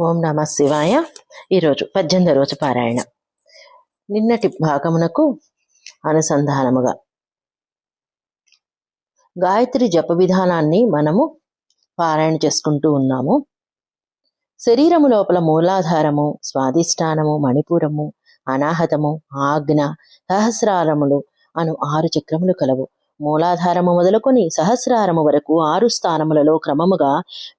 ఓం నమ శివాయ. ఈరోజు పద్దెనిమిది రోజు పారాయణ. నిన్నటి భాగమునకు అనుసంధానముగా. గాయత్రి జప విధానాన్ని మనము పారాయణ చేసుకుంటూ ఉన్నాము. శరీరము లోపల మూలాధారము స్వాధిష్టానము మణిపురము అనాహతము ఆజ్ఞ సహస్రారములు అను ఆరు చక్రములు కలవు. మూలాధారము మొదలుకొని సహస్రారము వరకు ఆరు స్థానములలో క్రమముగా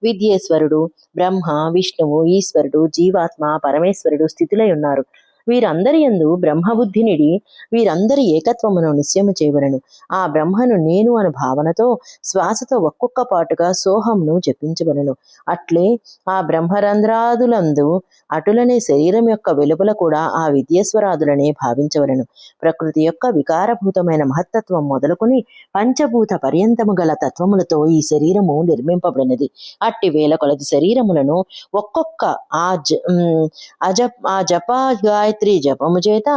విద్యేశ్వరుడు బ్రహ్మ విష్ణువు ఈశ్వరుడు జీవాత్మ పరమేశ్వరుడు స్థితులై ఉన్నారు. వీరందరి యందు బ్రహ్మబుద్ధినిడి వీరందరి ఏకత్వమును నిశ్చయము చేయవలను ఆ బ్రహ్మను నేను అను భావనతో శ్వాసతో ఒక్కొక్క పాటుగా సోహంను జపించవలను అట్లే ఆ బ్రహ్మరంధ్రాదులందు అటులనే శరీరం యొక్క వెలుపల కూడా ఆ విద్యేశ్వరాదులనే భావించవలను ప్రకృతి యొక్క వికారభూతమైన మహత్తత్వం మొదలుకొని పంచభూత పర్యంతము గల తత్వములతో ఈ శరీరము నిర్మింపబడినది. అట్టి వేల కొలది శరీరములను ఒక్కొక్క ఆ జ అజ ఆ జప గాయత్రి జపము చేత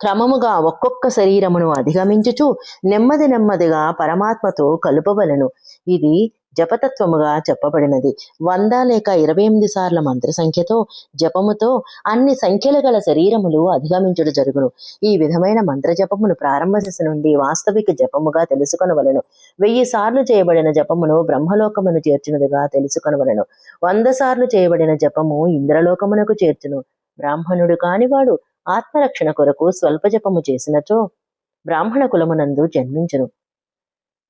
క్రమముగా ఒక్కొక్క శరీరమును అధిగమించుచు నెమ్మది నెమ్మదిగా పరమాత్మతో కలుపవలను. ఇది జపతత్వముగా చెప్పబడినది. వంద లేక ఇరవై ఎనిమిది సార్ల మంత్ర సంఖ్యతో జపముతో అన్ని సంఖ్యలు గల శరీరములు అధిగమించుడు జరుగును. ఈ విధమైన మంత్ర జపమును ప్రారంభ దశ నుండి వాస్తవిక జపముగా తెలుసుకొనవలను. వెయ్యి సార్లు చేయబడిన జపమును బ్రహ్మలోకమును చేర్చినదిగా తెలుసుకొనవలను. వంద సార్లు చేయబడిన జపము ఇంద్రలోకమునకు చేర్చును. బ్రాహ్మణుడు కానివాడు ఆత్మరక్షణ కొరకు స్వల్ప జపము చేసినచో బ్రాహ్మణ కులమునందు జన్మించును.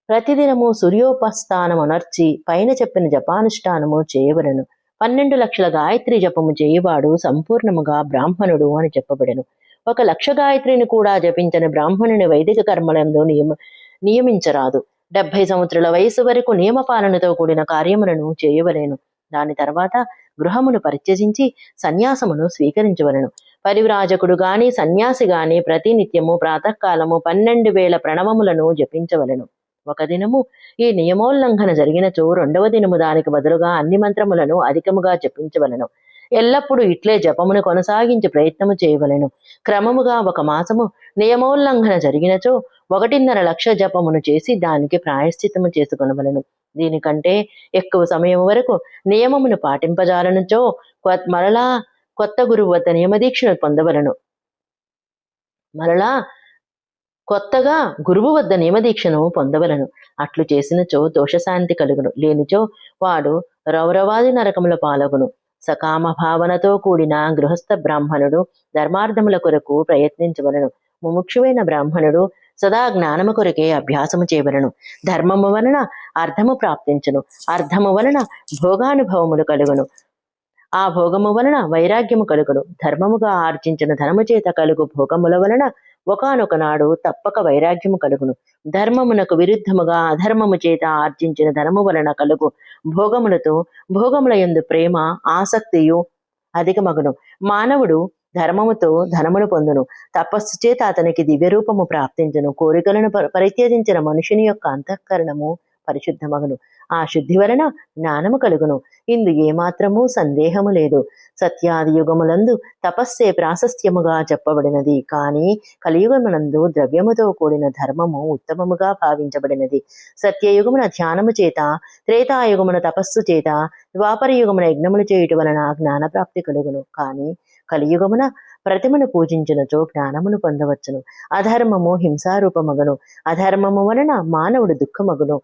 ప్రతిదినము సూర్యోపస్థానమునర్చి పైన చెప్పిన జపానుష్ఠానము చేయవలను. పన్నెండు లక్షల గాయత్రి జపము చేయువాడు సంపూర్ణముగా బ్రాహ్మణుడు అని చెప్పబడెను. ఒక లక్ష గాయత్రిని కూడా జపించని బ్రాహ్మణుని వైదిక కర్మలందు నియమ నియమించరాదు. డెబ్బై సంవత్సరాల వయసు వరకు నియమపాలనతో కూడిన కార్యములను చేయవలేను. దాని తర్వాత గృహమును పరిత్యజించి సన్యాసమును స్వీకరించవలను. పరివ్రాజకుడు గాని సన్యాసి గాని ప్రతినిత్యము ప్రాతకాలము పన్నెండు వేల ప్రణవములను జపించవలను. ఒక దినము ఈ నియమోల్లంఘన జరిగినచో రెండవ దినము దానికి బదులుగా అన్ని మంత్రములను అధికముగా జపించవలను. ఎల్లప్పుడూ ఇట్లే జపమును కొనసాగించి ప్రయత్నము చేయవలెను. క్రమముగా ఒక మాసము నియమోల్లంఘన జరిగినచో ఒకటిన్నర లక్ష జపమును చేసి దానికి ప్రాయశ్చిత్తము చేసుకొనవలను. దీనికంటే ఎక్కువ సమయం వరకు నియమమును పాటింపజాలనుచో మరలా కొత్త గురువు వద్ద నియమదీక్షను పొందవలను. మరలా కొత్తగా గురువు వద్ద నియమదీక్షను పొందవలను. అట్లు చేసినచో దోషశాంతి కలుగును. లేనిచో వాడు రౌరవాది నరకముల పాలగును. సకామ భావనతో కూడిన గృహస్థ బ్రాహ్మణుడు ధర్మార్థముల కొరకు ప్రయత్నించవలను. ముముక్షువైన బ్రాహ్మణుడు సదా జ్ఞానము కొరకే అభ్యాసము చేయవలను ధర్మము వలన అర్థము ప్రాప్తించును. అర్థము వలన భోగానుభవములు కలుగును. ఆ భోగము వలన వైరాగ్యము కలుగును. ధర్మముగా ఆర్జించిన ధనము చేత కలుగు భోగముల వలన ఒకనొక నాడు తప్పక వైరాగ్యము కలుగును. ధర్మమునకు విరుద్ధముగా అధర్మము చేత ఆర్జించిన ధనము వలన కలుగు భోగములతో భోగముల యందు ప్రేమ ఆసక్తియు అధికమగును. మానవుడు ధర్మముతో ధనమును పొందును. తపస్సు చేత అతనికి దివ్యరూపము ప్రాప్తించును. కోరికలను పరిత్యజించిన మనుషుని యొక్క అంతఃకరణము పరిశుద్ధమగును. ఆ శుద్ధి వలన జ్ఞానము కలుగును. ఇందు ఏమాత్రము సందేహము లేదు. సత్యాది యుగములందు తపస్సే ప్రాశస్త్యముగా చెప్పబడినది. కానీ కలియుగమునందు ద్రవ్యముతో కూడిన ధర్మము ఉత్తమముగా భావించబడినది. సత్యయుగమున ధ్యానము చేత త్రేతాయుగమున తపస్సు చేత ద్వాపర యుగమున యజ్ఞములు చేయుట వలన జ్ఞానప్రాప్తి కలుగును. కానీ కలియుగమున ప్రతిమను పూజించినచో జ్ఞానమును పొందవచ్చును. అధర్మము హింసారూపమగును. అధర్మము వలన మానవుడు దుఃఖమగును.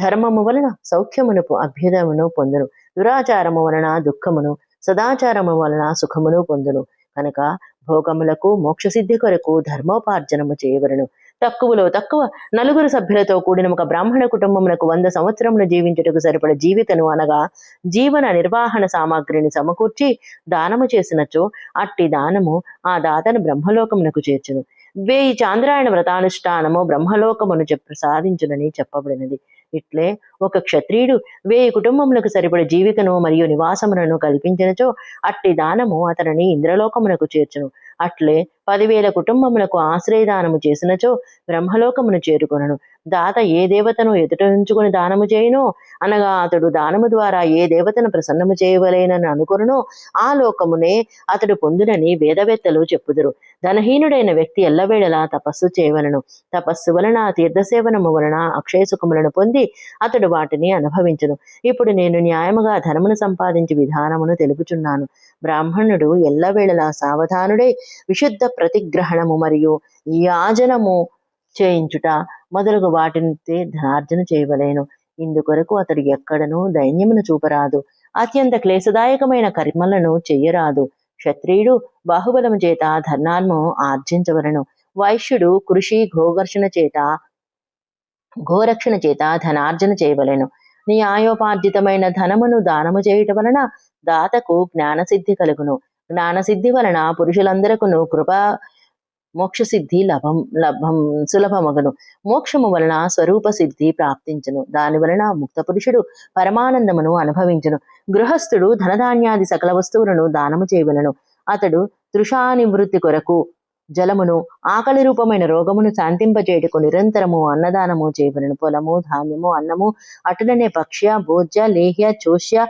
ధర్మము వలన సౌఖ్యమును అభ్యుదమును అభ్యుదయమును పొందును. దురాచారము వలన దుఃఖమును సదాచారము వలన సుఖమును పొందును. కనుక భోగములకు మోక్షసిద్ధి కొరకు ధర్మోపార్జనము చేయవలను. తక్కువలో తక్కువ నలుగురు సభ్యులతో కూడిన ఒక బ్రాహ్మణ కుటుంబమునకు వంద సంవత్సరములు జీవించుటకు సరిపడ జీవితను అనగా జీవన నిర్వహణ సామాగ్రిని సమకూర్చి దానము చేసినచో అట్టి దానము ఆ దాతను బ్రహ్మలోకమునకు చేర్చును. వేయి చాంద్రాయణ వ్రతానుష్ఠానము బ్రహ్మలోకమును చెప్ప సాధించునని చెప్పబడినది. ఇట్లే ఒక క్షత్రియుడు వేయి కుటుంబములకు సరిపడ జీవికను మరియు నివాసములను కల్పించినచో అట్టి దానము అతనిని ఇంద్రలోకమునకు చేర్చును. అట్లే పదివేల కుటుంబములకు ఆశ్రయదానము చేసినచో బ్రహ్మలోకమును చేరుకొనను. దాత ఏ దేవతను ఎదుట ఉంచుకుని దానము చేయను? అనగా అతడు దానము ద్వారా ఏ దేవతను ప్రసన్నము చేయవలేనని అనుకును ఆ లోకమునే అతడు పొందునని వేదవేత్తలు చెప్పుదురు. ధనహీనుడైన వ్యక్తి ఎల్లవేళలా తపస్సు చేయవలను. తపస్సు వలన తీర్థసేవనము వలన అక్షయ సుఖములను పొంది అతడు వాటిని అనుభవించును. ఇప్పుడు నేను న్యాయముగా ధనమును సంపాదించి విధానమును తెలుపుచున్నాను. బ్రాహ్మణుడు ఎల్లవేళలా సావధానుడై విశుద్ధ ప్రతిగ్రహణము మరియు యాజనము చేయించుట. మొదలగు వాటిని ధనార్జన చేయవలేను. ఇందుకొరకు అతడు ఎక్కడనూ దైన్యమును చూపరాదు. అత్యంత క్లేశదాయకమైన కర్మలను చెయ్యరాదు. క్షత్రియుడు బాహుబలము చేత ధర్నాన్ని ఆర్జించవలను. వైశ్యుడు కృషి గోఘర్షణ చేత గోరక్షణ చేత ధనార్జన చేయవలెను. న్యాయోపార్జితమైన ధనమును దానము చేయుట వలన దాతకు జ్ఞానసిద్ధి కలుగును. జ్ఞానసిద్ధి వలన పురుషులందరకును కృప మోక్ష సిద్ధి లభం లభం సులభమగను. మోక్షము వలన స్వరూప సిద్ధి ప్రాప్తించును. దాని వలన ముక్త పురుషుడు పరమానందమును అనుభవించును. గృహస్థుడు ధనధాన్యాది సకల వస్తువులను దానము చేయవలను. అతడు తృషానివృత్తి కొరకు జలమును ఆకలి రూపమైన రోగమును శాంతింపజేయటకు నిరంతరము అన్నదానము చేయవలను. పొలము ధాన్యము అన్నము అటులనే పక్ష్య భోజ్య లేహ్య చోష్య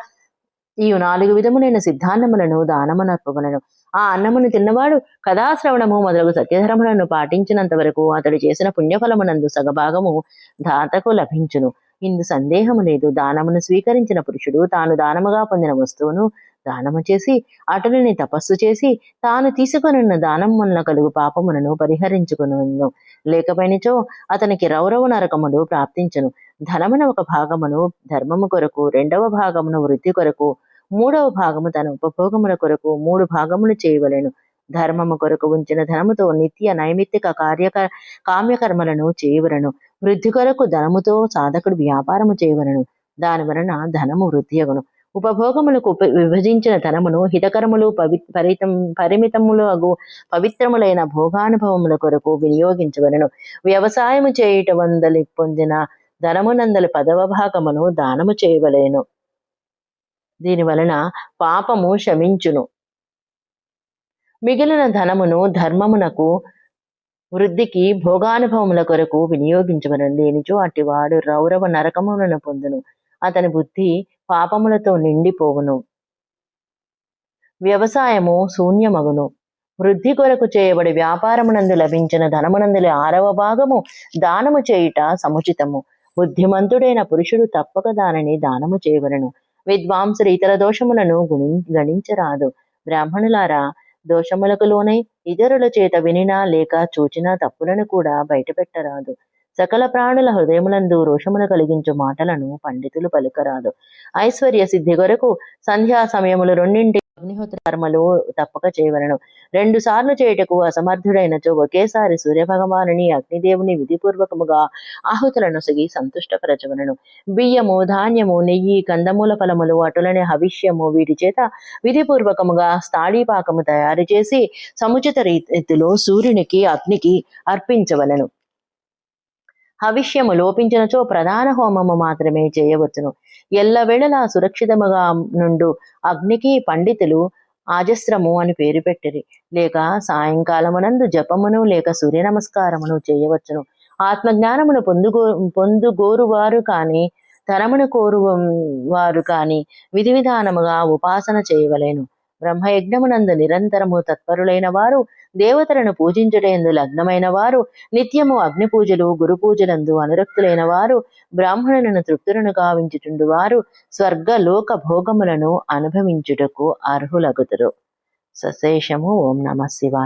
ఈ నాలుగు విధములైన సిద్ధాన్నములను దానమనర్పవలను. ఆ అన్నమును తిన్నవాడు కథాశ్రవణము మొదలగు సత్యధర్మలను పాటించినంత వరకు అతడు చేసిన పుణ్యఫలమునందు సగభాగము దాతకు లభించును. ఇందు సందేహము లేదు. దానమును స్వీకరించిన పురుషుడు తాను దానముగా పొందిన వస్తువును దానము చేసి అటులని తపస్సు చేసి తాను తీసుకొనున్న దానం వలన కలుగు పాపములను పరిహరించుకును లేకపోయినచో అతనికి రౌరవ నరకములు ప్రాప్తించును. ధనమున ఒక భాగమును ధర్మము కొరకు రెండవ భాగమును వృద్ధి కొరకు మూడవ భాగము తన ఉపభోగముల కొరకు మూడు భాగములు చేయవలెను. ధర్మము కొరకు ఉంచిన ధనముతో నిత్య నైమిత్తిక కార్యక కామ్యకర్మలను చేయవలను. వృద్ధి కొరకు ధనముతో సాధకుడు వ్యాపారము చేయవలను. దాని వలన ధనము వృద్ధి అగును. ఉపభోగములకు విభజించిన ధనమును హితకరములు పవి పరితం పరిమితములు అగు పవిత్రములైన భోగానుభవముల కొరకు వినియోగించవలను. వ్యవసాయము చేయుట వందలి పొందిన ధనమునందలి పదవ భాగమును దానము చేయవలేను. దీని వలన పాపము శమించును. మిగిలిన ధనమును ధర్మమునకు వృద్ధికి భోగానుభవముల కొరకు వినియోగించవలను లేనిచో అటివాడు రౌరవ నరకములను పొందును. అతని బుద్ధి పాపములతో నిండిపోవును. వ్యవసాయము శూన్యమగును. వృద్ధి కొరకు చేయబడి వ్యాపారమునందు లభించిన ధనమునందుల ఆరవ భాగము దానము చేయుట సముచితము. బుద్ధిమంతుడైన పురుషుడు తప్పక దానిని దానము చేయవలను. విద్వాంసులు ఇతర దోషములను గుణి గణించరాదు. బ్రాహ్మణులారా దోషములకు లోనై ఇతరుల చేత వినినా లేక చూచినా తప్పులను కూడా బయటపెట్టరాదు. సకల ప్రాణుల హృదయములందు రోషమును కలిగించు మాటలను పండితులు పలుకరాదు. ఐశ్వర్య సిద్ధి కొరకు సంధ్యా సమయములు రెండింటి అగ్నిహోత్ర కర్మలు తప్పక చేయవలను. రెండు సార్లు చేయుటకు అసమర్థుడైనచో ఒకేసారి సూర్యభగవానుని అగ్నిదేవుని విధిపూర్వకముగా ఆహుతులను సిగి సంతుష్టపరచవలను. బియ్యము ధాన్యము నెయ్యి కందమూల ఫలములు అటులనే హవిష్యము వీటి చేత విధిపూర్వకముగా స్థాళీపాకము తయారు చేసి సముచిత రీతిలో సూర్యునికి అగ్నికి అర్పించవలను. హవిష్యము లోపించినచో ప్రధాన హోమము మాత్రమే చేయవచ్చును. ఎల్లవేళలా సురక్షితముగా నుండు అగ్నికి పండితులు ఆజస్రము అని పేరు పెట్టిరి. లేక సాయంకాలమునందు జపమును లేక సూర్య నమస్కారమును చేయవచ్చును. ఆత్మజ్ఞానమును పొందుగో పొందుగోరువారు కానీ తరమును కోరు వారు కానీ విధి విధానముగా ఉపాసన చేయవలేను. బ్రహ్మయజ్ఞమునందు నిరంతరము తత్పరులైన వారు దేవతలను పూజించుటందు లగ్నమైన వారు నిత్యము అగ్ని పూజలు గురు పూజలందు అనురక్తులైన వారు బ్రాహ్మణులను తృప్తులను గావించుచుండు వారు స్వర్గ లోక భోగములను అనుభవించుటకు అర్హులగుతురు సశేషము ఓం నమ శివాయ.